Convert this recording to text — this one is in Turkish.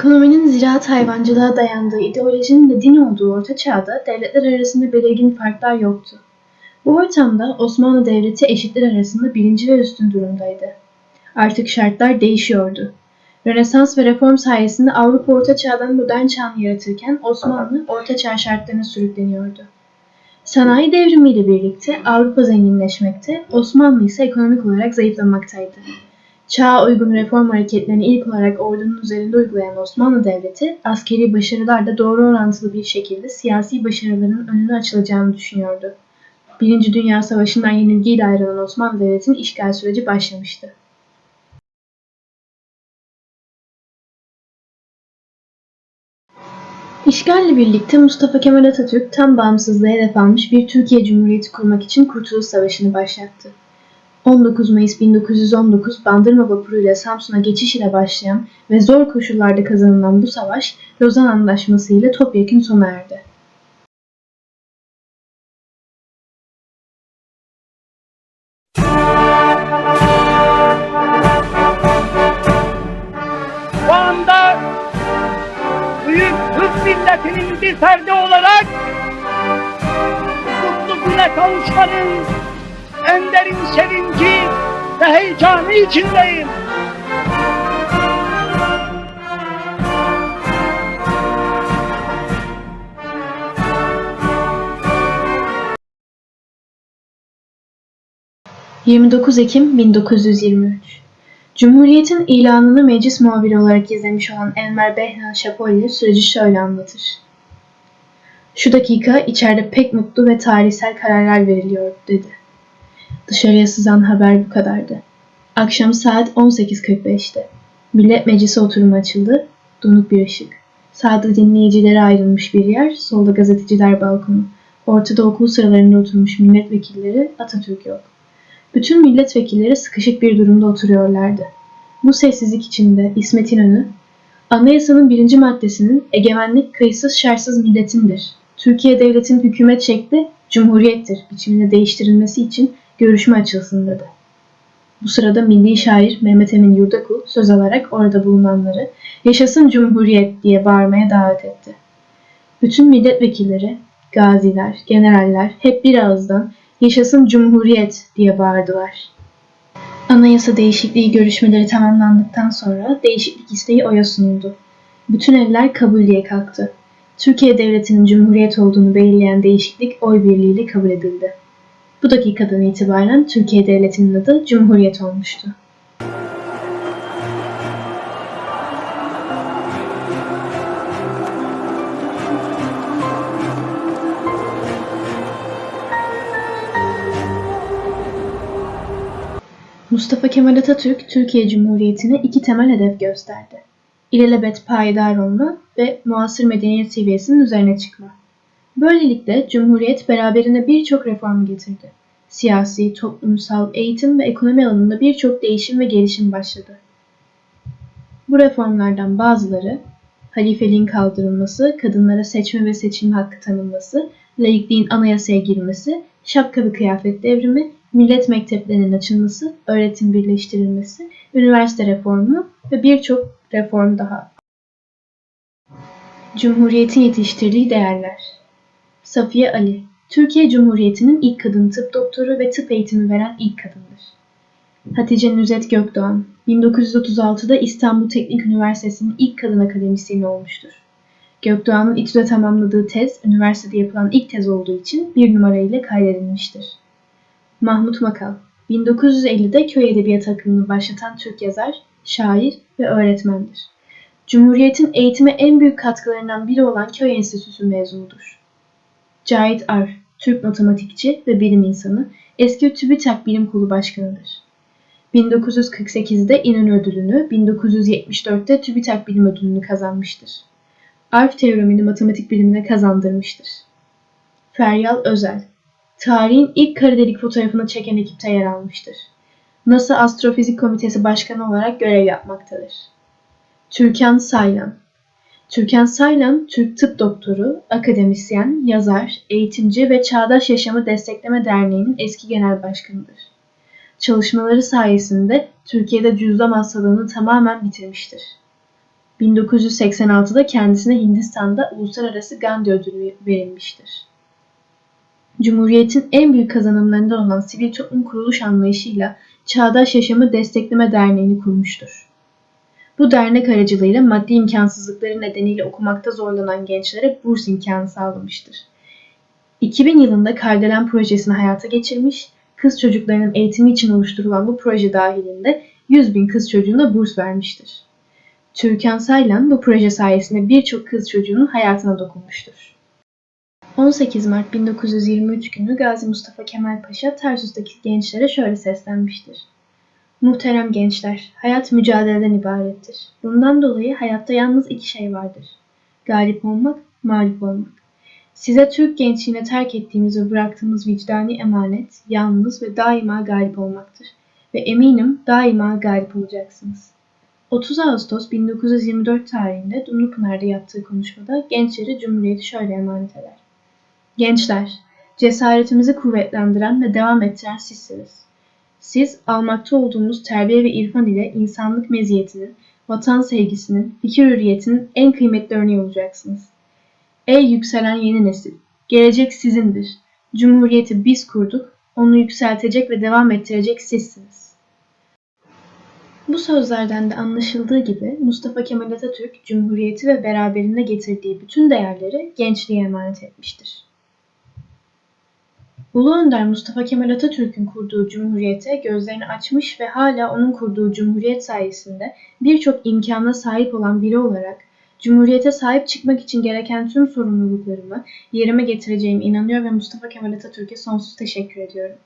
Ekonominin ziraat hayvancılığa dayandığı ideolojinin de din olduğu orta çağda devletler arasında belirgin farklar yoktu. Bu ortamda Osmanlı Devleti eşitler arasında birinci ve üstün durumdaydı. Artık şartlar değişiyordu. Rönesans ve reform sayesinde Avrupa Orta Çağ'dan modern çağını yaratırken Osmanlı Orta Çağ şartlarına sürükleniyordu. Sanayi devrimiyle birlikte Avrupa zenginleşmekte, Osmanlı ise ekonomik olarak zayıflamaktaydı. Çağa uygun reform hareketlerini ilk olarak ordunun üzerinde uygulayan Osmanlı Devleti, askeri başarılarla doğru orantılı bir şekilde siyasi başarıların önünü açılacağını düşünüyordu. Birinci Dünya Savaşı'ndan yenilgiyle ayrılan Osmanlı Devleti'nin işgal süreci başlamıştı. İşgalle birlikte Mustafa Kemal Atatürk tam bağımsızlığı hedef almış bir Türkiye Cumhuriyeti kurmak için Kurtuluş Savaşı'nı başlattı. 19 Mayıs 1919 Bandırma Vapuru ile Samsun'a geçiş ile başlayan ve zor koşullarda kazanılan bu savaş Lozan Antlaşması ile topyekun sona erdi. Şu anda büyük Türk milletinin bir ferdi olarak mutlu güne kavuşmanın en sevinci ve heyecanı içindeyim. Cumhuriyet 29 Ekim 1923 Cumhuriyetin ilanını meclis muhabiri olarak izlemiş olan Enver Behna Şapolli süreci şöyle anlatır. Şu dakika içeride pek mutlu ve tarihsel kararlar veriliyor dedi. Dışarıya sızan haber bu kadardı. Akşam saat 18.45'te. Millet Meclisi oturumu açıldı. Donuk bir ışık. Sağda dinleyicilere ayrılmış bir yer, solda gazeteciler balkonu. Ortada okul sıralarında oturmuş milletvekilleri, Atatürk yok. Bütün milletvekilleri sıkışık bir durumda oturuyorlardı. Bu sessizlik içinde İsmet İnönü, Anayasanın birinci maddesinin egemenlik kayıtsız şartsız milletindir. Türkiye Devleti'nin hükümet şekli cumhuriyettir biçimine değiştirilmesi için görüşme açılsın dedi. Bu sırada milli şair Mehmet Emin Yurdakul söz alarak orada bulunanları yaşasın cumhuriyet diye bağırmaya davet etti. Bütün milletvekilleri, gaziler, generaller hep bir ağızdan yaşasın cumhuriyet diye bağırdılar. Anayasa değişikliği görüşmeleri tamamlandıktan sonra değişiklik isteği oya sunuldu. Bütün eller kabul diye kalktı. Türkiye Devleti'nin cumhuriyet olduğunu belirleyen değişiklik oy birliğiyle kabul edildi. Bu dakikadan itibaren Türkiye Devleti'nin adı Cumhuriyet olmuştu. Mustafa Kemal Atatürk Türkiye Cumhuriyeti'ne iki temel hedef gösterdi. İlelebet payidar olma ve muasır medeniyet seviyesinin üzerine çıkma. Böylelikle Cumhuriyet beraberinde birçok reform getirdi. Siyasi, toplumsal, eğitim ve ekonomi alanında birçok değişim ve gelişim başladı. Bu reformlardan bazıları halifeliğin kaldırılması, kadınlara seçme ve seçim hakkı tanınması, laikliğin anayasaya girmesi, şapkalı kıyafet devrimi, millet mekteplerinin açılması, öğretim birleştirilmesi, üniversite reformu ve birçok reform daha. Cumhuriyetin yetiştirdiği değerler Safiye Ali, Türkiye Cumhuriyeti'nin ilk kadın tıp doktoru ve tıp eğitimi veren ilk kadındır. Hatice Nüzet Gökdoğan, 1936'da İstanbul Teknik Üniversitesi'nin ilk kadın akademisyeni olmuştur. Gökdoğan'ın İTÜ'de tamamladığı tez, üniversitede yapılan ilk tez olduğu için bir numara ile kaydedilmiştir. Mahmut Makal, 1950'de köy edebiyatı akımını başlatan Türk yazar, şair ve öğretmendir. Cumhuriyetin eğitime en büyük katkılarından biri olan Köy Enstitüsü mezunudur. Cahit Arf, Türk matematikçi ve bilim insanı, eski TÜBİTAK Bilim Kolu Başkanıdır. 1948'de İnönü Ödülünü, 1974'te TÜBİTAK Bilim Ödülünü kazanmıştır. Arf teoremini matematik bilimine kazandırmıştır. Feryal Özel, tarihin ilk kara delik fotoğrafını çeken ekipte yer almıştır. NASA Astrofizik Komitesi Başkanı olarak görev yapmaktadır. Türkan Saylan Türkan Saylan, Türk Tıp Doktoru, akademisyen, yazar, eğitimci ve Çağdaş Yaşamı Destekleme Derneği'nin eski genel başkanıdır. Çalışmaları sayesinde Türkiye'de cüzdan hastalığını tamamen bitirmiştir. 1986'da kendisine Hindistan'da Uluslararası Gandhi Ödülü verilmiştir. Cumhuriyetin en büyük kazanımlarından olan sivil toplum kuruluş anlayışıyla Çağdaş Yaşamı Destekleme Derneği'ni kurmuştur. Bu dernek aracılığıyla maddi imkansızlıkları nedeniyle okumakta zorlanan gençlere burs imkanı sağlamıştır. 2000 yılında Kardelen projesini hayata geçirmiş, kız çocuklarının eğitimi için oluşturulan bu proje dahilinde 100 bin kız çocuğuna burs vermiştir. Türkan Saylan bu proje sayesinde birçok kız çocuğunun hayatına dokunmuştur. 18 Mart 1923 günü Gazi Mustafa Kemal Paşa Tarsus'taki gençlere şöyle seslenmiştir. Muhterem gençler, hayat mücadeleden ibarettir. Bundan dolayı hayatta yalnız iki şey vardır. Galip olmak, mağlup olmak. Size Türk gençliğine terk ettiğimiz ve bıraktığımız vicdani emanet, yalnız ve daima galip olmaktır. Ve eminim daima galip olacaksınız. 30 Ağustos 1924 tarihinde Dumlupınar'da yaptığı konuşmada gençleri Cumhuriyeti şöyle emanet eder. Gençler, cesaretimizi kuvvetlendiren ve devam ettiren sizsiniz. Siz almakta olduğunuz terbiye ve irfan ile insanlık meziyetinin, vatan sevgisinin, fikir hürriyetinin en kıymetli örneği olacaksınız. Ey yükselen yeni nesil, gelecek sizindir. Cumhuriyeti biz kurduk, onu yükseltecek ve devam ettirecek sizsiniz. Bu sözlerden de anlaşıldığı gibi Mustafa Kemal Atatürk, Cumhuriyeti ve beraberinde getirdiği bütün değerleri gençliğe emanet etmiştir. Ulu Önder Mustafa Kemal Atatürk'ün kurduğu cumhuriyete gözlerini açmış ve hala onun kurduğu cumhuriyet sayesinde birçok imkana sahip olan biri olarak Cumhuriyete sahip çıkmak için gereken tüm sorumluluklarımı yerime getireceğime inanıyor ve Mustafa Kemal Atatürk'e sonsuz teşekkür ediyorum.